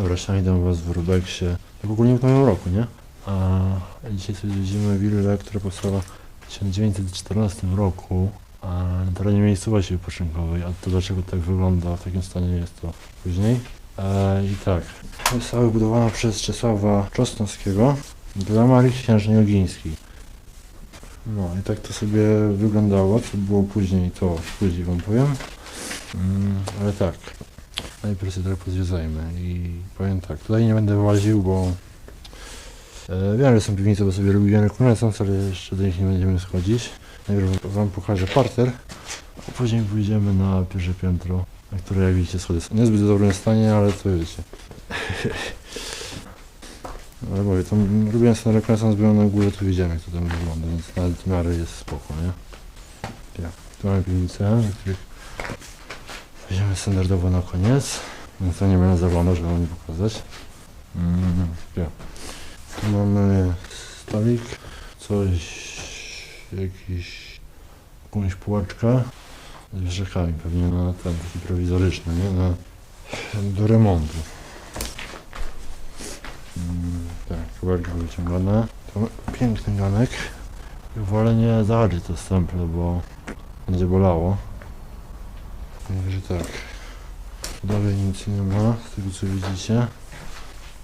Dobra, do was w Rubeksie. Tak ogólnie w nowym roku, nie? A dzisiaj sobie widzimy willę, która powstała w 1914 roku a na terenie miejscowości wypoczynkowej. A to dlaczego tak wygląda w takim stanie jest to później. E, I tak, została wybudowana przez Czesława Czosnowskiego dla Marii Księżnej Ogińskiej. No i tak to sobie wyglądało, co było później, to później wam powiem. Mm, ale tak, najpierw sobie trochę pozwiedzajmy i powiem tak, tutaj nie będę łaził, bo e, wiem, że są piwnice, bo sobie robiłem rekonesans, ale jeszcze do nich nie będziemy schodzić. Najpierw wam pokażę parter, a później pójdziemy na pierwsze piętro, na które jak widzicie schody są niezbyt dobrym stanie, ale to wiecie. Ale mówię, to robiłem sobie rekonesans, byłem na górze, tu widziałem jak to tam wygląda, więc nawet w miarę jest spoko, nie? Ja. Tu mamy piwnicę, na których Weźmiemy standardowo na koniec, więc to nie będę zaglądał, żeby wam nie pokazać. Mm, ja. Tu mamy stolik, coś, jakiś, jakąś półeczkę z wieszakami pewnie na ten taki prowizoryczny, nie? Na, do remontu. Mm, tak, półeczka wyciągana. To piękny ganek. Wolę nie zahaczyć to stemple, bo będzie bolało. Także tak. Dalej nic nie ma, z tego co widzicie.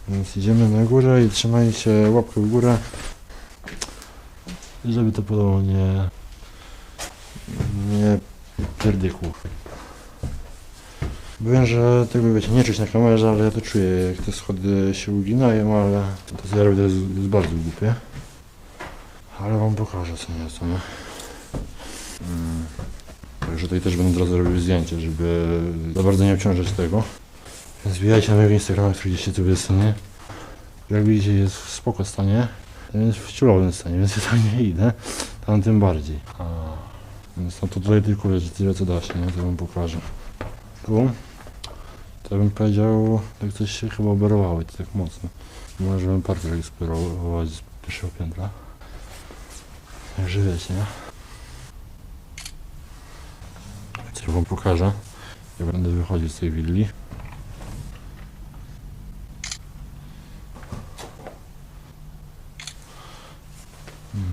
Więc idziemy na górę i trzymajcie łapkę w górę. Żeby to podobno nie... nie pierdykło. Wiem, że tego wiecie, nie czuć na kamerze, ale ja to czuję, jak te schody się uginają, ale to co jest, jest bardzo głupie. Ale wam pokażę co nie co nie. Także tutaj też będę od razu robił zdjęcie, żeby za bardzo nie obciążać tego. Więc wbijajcie na mojego Instagrama, który gdzieś tu wysunie. Jak widzicie jest w spoko stanie. Jest w ciulowym stanie, więc ja tam nie idę. Tam tym bardziej. A, więc no to tutaj tylko wiecie tyle co da się, nie? To wam pokażę. Tu. To bym powiedział, tak coś się chyba oberowało to tak mocno. Może bym parter eksplorować z pierwszego piętra. Także wiecie, nie? Coś wam pokażę. Ja będę wychodzić z tej willi.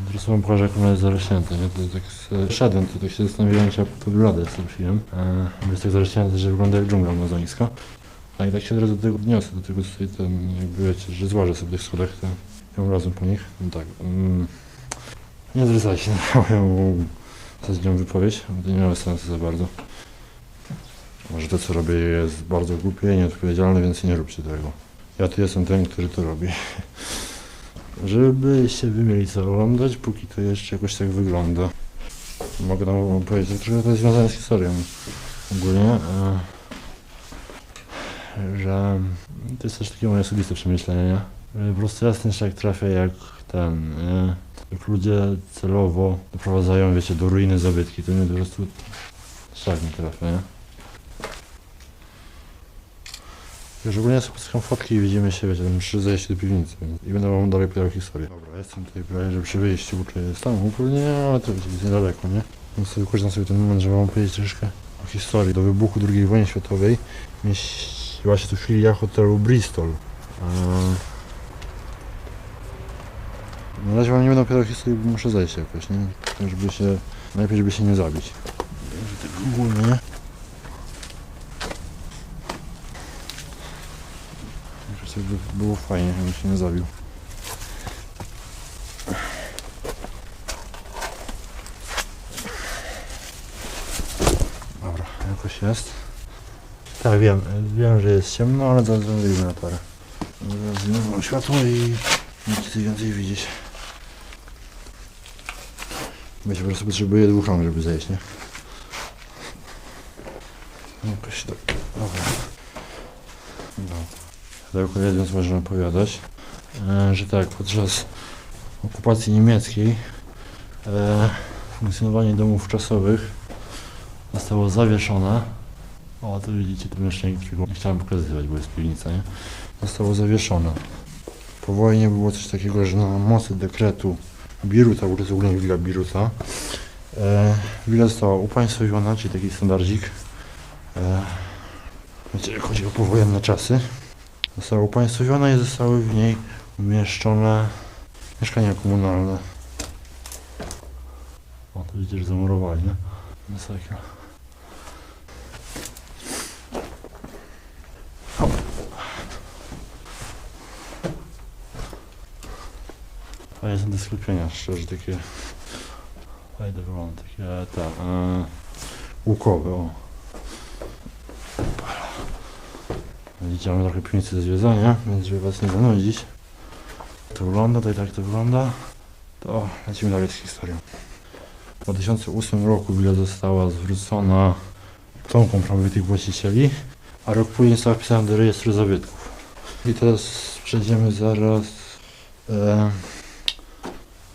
Teraz wam pokażę jak ona jest zarośnięta, nie? To tak szedłem, to się zastanawiałem, czy ja po bladę zrobiłem. E, jest tak zarośnięte, że wygląda jak dżungla amazońska. A i tak się od razu do tego odniosę, do tego tutaj ten, jakby wiecie, że złażę sobie tych schodach ją razem po nich. No tak. Mm, nie zwracajcie na moją ostatnią wypowiedź, bo to nie miało sensu za bardzo. Może to, co robię, jest bardzo głupie i nieodpowiedzialne, więc nie róbcie tego. Ja tu jestem ten, który to robi. Żebyście wy mieli co oglądać, póki to jeszcze jakoś tak wygląda. Mogę wam powiedzieć, że to jest związane z historią ogólnie, że to jest też takie moje osobiste przemyślenie, nie? Po prostu jasny szlak trafia jak ten, nie? Jak ludzie celowo doprowadzają, wiecie, do ruiny zabytki, to nie po prostu szlak nie trafia, nie? Już ogólnie sobie poskam fotki i widzimy się, wiecie, przy zejściu do piwnicy i będę wam dalej opowiadał historię. Dobra, jestem tutaj prawie, że przy wyjściu, bo czuję tam ogólnie, ale to jest niedaleko, nie? Więc sobie korzystam sobie ten moment, żeby wam powiedzieć troszkę o historii. Do wybuchu II wojny światowej mieściła się tu filia hotelu Bristol. Eee, Na razie wam nie będę opowiadał historii, bo muszę zejść jakoś, nie? Żeby się, najlepiej żeby się nie zabić. Tak ogólnie. Jakoś tak by było fajnie, jakby się nie zabił. Dobra, jakoś jest. Tak, wiem, wiem, że jest ciemno, ale zaraz na parę. Zaraz światło i będziecie więcej widzieć. Wiecie, po prostu potrzebuję dwóch rąk, żeby zejść, nie? Jakoś tak, dobra. No. Daleko jedząc można opowiadać, e, że tak, podczas okupacji niemieckiej e, funkcjonowanie domów czasowych zostało zawieszone. O, tu widzicie to mieszkanie, którego nie chciałem pokazywać, bo jest piwnica, nie? Zostało zawieszone. Po wojnie było coś takiego, że na mocy dekretu Jest ogólnie willa Biruta, e, willa została upaństwowiona, czyli taki standardzik. E, chodzi o powojenne czasy. została upaństwowiona i zostały w niej umieszczone mieszkania komunalne. O, to widzisz, zamurowali, nie? Masakra. Fajne są te sklepienia, szczerze, takie... Fajne wygląda, takie, te, e, łukowe, o. Widzicie, mamy trochę piwnicy do zwiedzania, więc żeby was nie zanudzić. To wygląda, to i tak to wygląda. To lecimy dalej z historią. W 2008 roku willa została zwrócona potomkom prawowitych właścicieli, a rok później została wpisana do rejestru zabytków. I teraz przejdziemy zaraz e,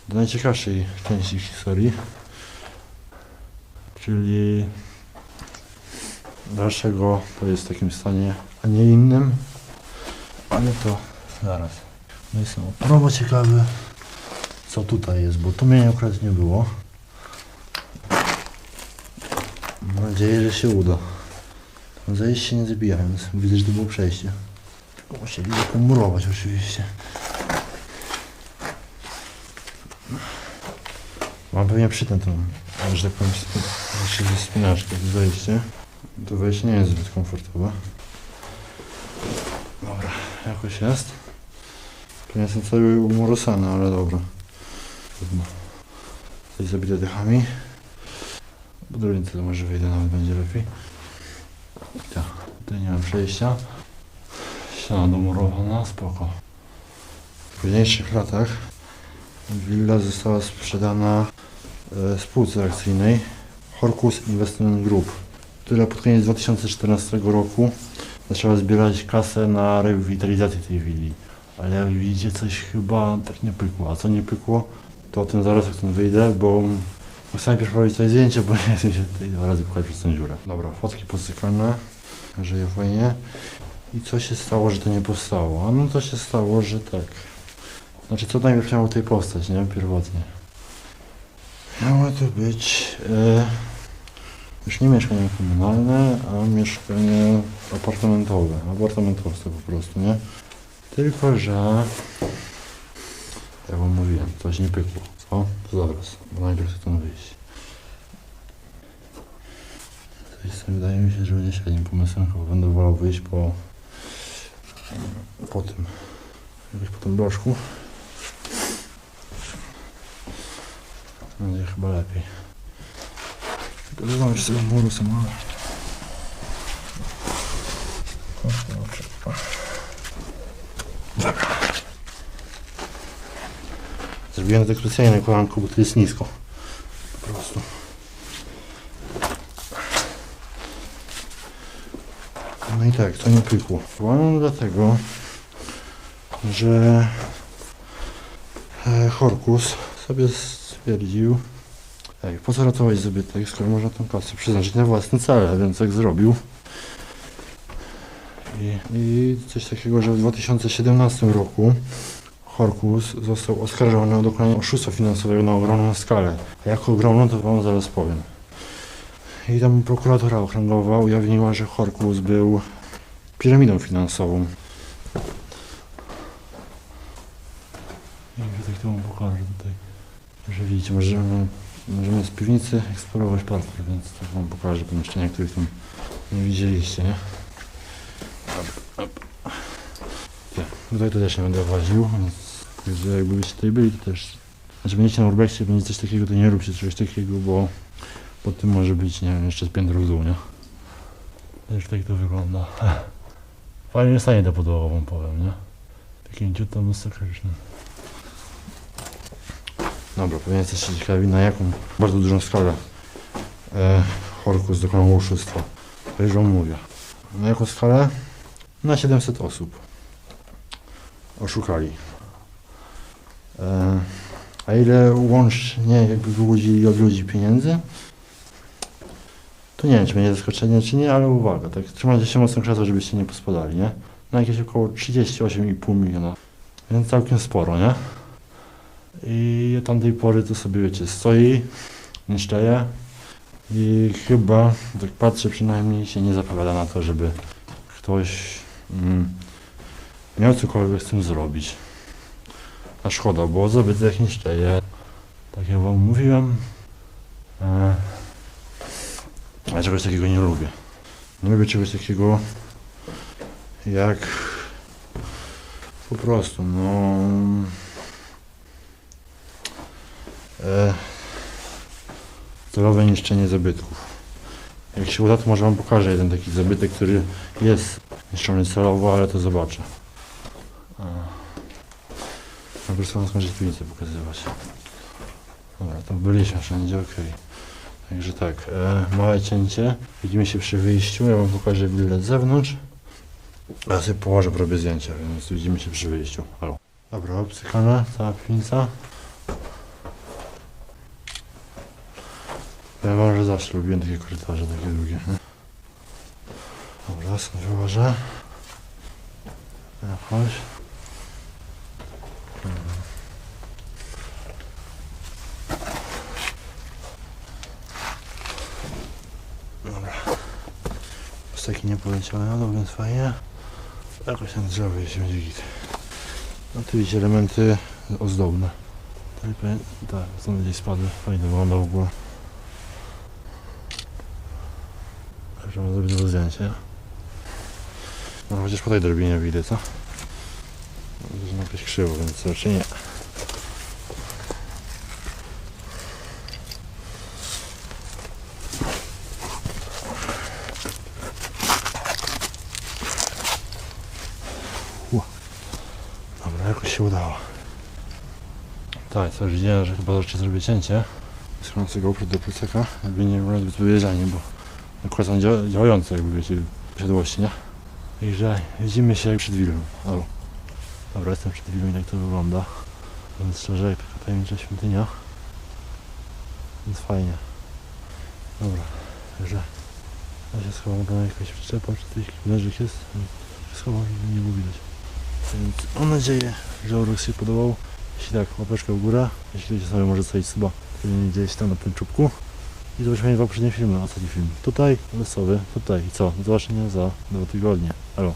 do najciekawszej części historii, czyli dlaczego to jest w takim stanie, a nie innym, ale to zaraz. No jestem probo ciekawy, co tutaj jest, bo tu mnie akurat nie było. Mam nadzieję, że się uda. Się nie zabijając. Widzę, że to było przejście. Musieli zakomurować oczywiście. Mam pewnie przytnę tą, że tak powiem, sp- spinaczkę, to wejście. To wejście nie jest zbyt komfortowe. Dobra, jakoś jest. Pewnie są cały umorosane, ale dobra. Trudno. Coś zabite dechami. Po drobnicy to może wyjdę, nawet będzie lepiej. Tak, tutaj nie mam przejścia. Ściana domurowana, spoko. W późniejszych latach willa została sprzedana spółce akcyjnej Horkus Investment Group, która pod koniec 2014 roku zaczęła zbierać kasę na rewitalizację tej willi. Ale jak widzicie, coś chyba tak nie pykło. A co nie pykło, to o tym zaraz jak stąd wyjdę, bo chcę najpierw robić tutaj zdjęcie, bo nie chcę się tutaj dwa razy pchać przez tą dziurę. Dobra, fotki posykalne, żyje fajnie. I co się stało, że to nie powstało? A no to się stało, że tak. Znaczy, co najpierw miało tutaj powstać, nie? Pierwotnie. Miało to być e, już nie mieszkania komunalne, a mieszkanie apartamentowe. Apartamentowce po prostu, nie? Tylko, że jak wam mówiłem, coś nie pykło. Co? To zaraz, bo najpierw chcę tam wyjść. Coś tym wydaje mi się, że będzie średnim pomysłem, chyba będę wolał wyjść po po tym jakoś po tym bloszku. Będzie chyba lepiej. Tylko mam jeszcze tego muru sam, ale... Zrobiłem tak specjalnie na kolanku, bo to jest nisko. Po prostu. No i tak, to nie pykło. Wołano dlatego, że e, Horkus sobie stwierdził, ej, po co ratować zabytek, skoro można tą kasę przeznaczyć na własne cele, więc tak zrobił. I, I coś takiego, że w 2017 roku Horkus został oskarżony o dokonanie oszustwa finansowego na ogromną skalę. A jak ogromną, to wam zaraz powiem. I tam prokuratura okręgowa ujawniła, że Horkus był piramidą finansową. I tak to wam pokażę tutaj. Możemy, możemy z piwnicy eksplorować parter, więc tak wam pokażę pomieszczenia, których tam nie widzieliście, nie? Tutaj to też nie będę właził, więc także jakbyście tutaj byli, to też... Znaczy będziecie na urbexie, będzie coś takiego, to nie róbcie czegoś takiego, bo pod tym może być, nie wiem, jeszcze z piętro w dół, nie? Też tak to wygląda. Fajnie stanie to podłoga, powiem, nie? Takim ciutem masakrycznym. Dobra, pewnie jesteście ciekawi, na jaką bardzo dużą skalę e, Horkus dokonał oszustwa. To już wam mówię. Na jaką skalę? Na 700 osób. Oszukali. E, a ile łącznie jakby wyłudzili od ludzi pieniędzy? To nie wiem, czy będzie zaskoczenie, czy nie, ale uwaga, tak trzymajcie się mocno krzesła, żebyście nie pospadali, nie? Na jakieś około 38,5 miliona. Więc całkiem sporo, nie? I od tamtej pory to sobie, wiecie, stoi, nie szczeje i chyba, tak patrzę przynajmniej, się nie zapowiada na to, żeby ktoś mm, miał cokolwiek z tym zrobić. A szkoda, bo zabytek niszczeje. Tak jak wam mówiłem. E, ja czegoś takiego nie lubię. Nie lubię czegoś takiego jak po prostu, no e, celowe niszczenie zabytków. Jak się uda, to może wam pokażę jeden taki zabytek, który jest niszczony celowo, ale to zobaczę. A. Po prostu wam skończyć tu nic pokazywać. Dobra, to byliśmy wszędzie, okej. Także tak, e, małe cięcie. Widzimy się przy wyjściu, ja wam pokażę bilet z zewnątrz. Ja sobie położę, robię zdjęcia, więc widzimy się przy wyjściu. Halo. Dobra, obcykana, cała piwnica. Ja wam, że zawsze lubiłem takie korytarze, takie długie. Dobra, stąd wyłożę. Ja, Chodź. Dobra. Pustaki nie poleciały dół, więc fajnie. Jakoś tam drzewo jest będzie git. No tu widzicie elementy ozdobne. Pewnie, tak, stąd gdzieś spadły. Fajnie wygląda w ogóle. Mam zrobić to zdjęcie. No chociaż po tej drobinie widzę, co? Może na jakieś krzywo, więc raczej nie. Dobra, jakoś się udało. Tak, co już widziałem, że chyba zacznie zrobić cięcie. Skąd GoPro do plecaka, jakby nie było zbyt bo akurat są dzia- działające, jakby wiecie, posiadłości, nie? Także widzimy się przed wilą. O. Dobra, jestem przed wilą i tak to wygląda. Więc szczerze, jak taka tajemnicza świątynia. Więc fajnie. Dobra, także ja się schowam tam jakaś przyczepa, czy coś leżyk jest. Schowam i nie było widać. Więc mam nadzieję, że urok się podobał. Jeśli tak, łapeczkę w górę. Jeśli chcecie sobie może coś suba gdzieś tam na tym czubku. I zobaczymy dwa poprzednie filmy, ostatni film. Tutaj, losowy, tutaj i co? Zobaczenia za dwa tygodnie. Halo.